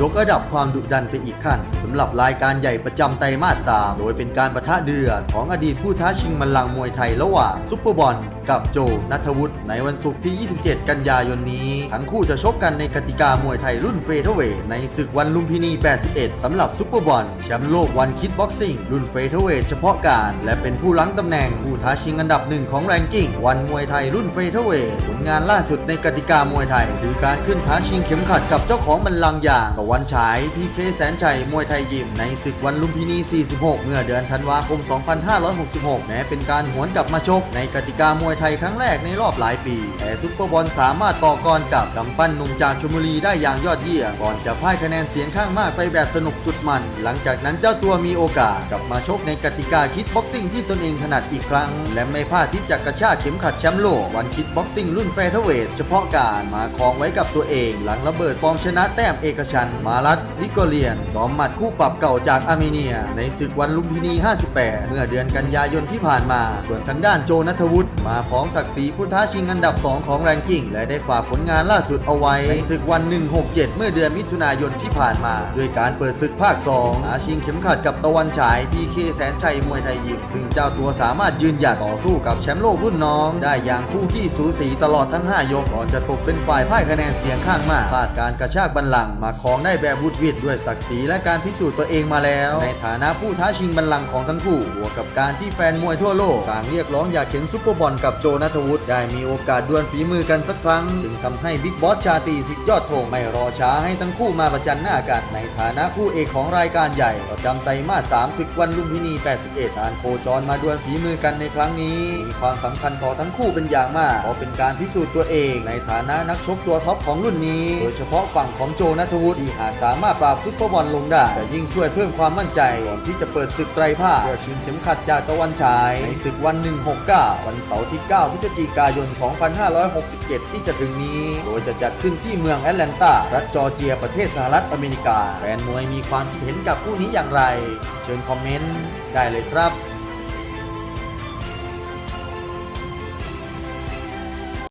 ยกระดับความดุดันไปอีกขั้นสำหรับรายการใหญ่ประจำไตรมาส 3 โดยเป็นการประทะเดือดของอดีตผู้ท้าชิงบัลลังก์มวยไทยระหว่างซุปเปอร์บอลกับโจนัทวุฒิในวันศุกร์ที่ 27 กันยายนนี้ ทั้งคู่จะชกกันในกติกามวยไทยรุ่นเฟเธอร์เวทในศึกวันลุมพินี 81 สำหรับซุปเปอร์บอลแชมป์โลกวันคิดบ็อกซิ่งรุ่นเฟเธอร์เวทเฉพาะการ และเป็นผู้ล้างตำแหน่งผู้ท้าชิงอันดับหนึ่งของแรงกิ้งวันมวยไทยรุ่นเฟเธอร์เวทผลงานล่าสุดในกติกามวยไทยคือการขึ้นท้าชิงเข็มขัดกับเจ้าของบัลลังก์อย่างตะวันฉายพีเคแสนชัยมวยไทยยิมในศึกวันลุมพินี 46 เมื่อเดือนธันวาคม 2566 แม้เป็นการหวนกลับมาชกในกติกามวยไทยครั้งแรกในรอบหลายปี แต่ซุปเปอร์บอลสามารถต่อกรกับกำปั้นหนุ่มจากชลบุรีได้อย่างยอดเยี่ยมก่อนจะพ่ายคะแนนเสียงข้างมากไปแบบสนุกสุดมัน หลังจากนั้นเจ้าตัวมีโอกาสกลับมาชกในกติกาคิดบ็อกซิ่งที่ตนเองถนัดอีกครั้ง และไม่พลาดที่จะกระชากเข็มขัดแชมป์โลกวันคิดบ็อกซิ่งรุ่นเฟเธอร์เวทเฉพาะการมาครองไว้กับตัวเอง หลังระเบิดฟอร์มชนะแต้มเอกชัน มารัตลิโกเลียนจอมหมัดคู่ปรับเก่าจากอาร์เมเนีย ในศึกวันลุมพินี 58 เมื่อเดือนกันยายนที่ผ่านมา ส่วนทางด้านโจนัทวุฒิมาพร้อมศักดิ์ศรีผู้ท้าชิงอันดับ 2 ของแรงกิ้ง และได้ฝากผลงานล่าสุดเอาไว้ ในศึกวัน 167 เมื่อเดือนมิถุนายนที่ผ่านมา ด้วยการเปิดศึกภาค2อาชิงเข็มขัดกับตะวันฉาย PK แสนชัยมวยไทยยิมซึ่งเจ้าตัวสามารถยืนหยัดต่อสู้กับแชมป์โลกรุ่นน้อง ได้อย่างคู่ขี้สูสีตลอดทั้ง 5 ยกก่อนจะตกเป็นฝ่ายพ่ายคะแนนเสียงข้างมากพลาดการกระชากบัลลังก์มาคองได้แบบวุดวิดด้วยศักดิ์ศรีและการพิสูจน์ตัวเองมาแล้ว ในฐานะผู้ท้าชิงบัลลังก์ของทั้งคู่บวกกับการที่แฟนมวยทั่วโลกต่างเรียกร้องอยากเห็นซุปเปอร์บอลกับโจนัทวุฒิได้มีโอกาสดวลฝีมือกันสักครั้งจึงทำให้บิ๊กบอสชาตีสิทธิ์ยอดธงไม่รอช้าให้ทั้งคู่มาประจันหน้ากันในฐานะคู่เอกของรายการใหญ่ประจำไตรมาส3ศึกวันลุมพินี 81 การโคจรมาดวลฝีมือกันในครั้งนี้ มีความสำคัญต่อทั้งคู่เป็นอย่างมากเพราะเป็นการพิสูจน์ตัวเอง ในฐานะนักชกตัวท็อปของรุ่นนี้ โดยเฉพาะฝั่งของโจนัทวุฒิที่หากสามารถปราบซุปเปอร์บอลลงได้จะยิ่งช่วยเพิ่มความมั่นใจก่อนที่จะเปิดศึกไตรภาคเพื่อชิงเข็มขัดจากตะวันฉายในศึกวัน 169 วันเสาร์ที่ 9 พฤศจิกายน 2567 ที่จะถึงนี้ โดยจะจัดขึ้นที่เมืองแอตแลนตา รัฐจอร์เจียประเทศสหรัฐอเมริกา แฟนมวยมีความคิดเห็นกับคู่นี้อย่างไร เชิญคอมเมนต์ได้เลยครับ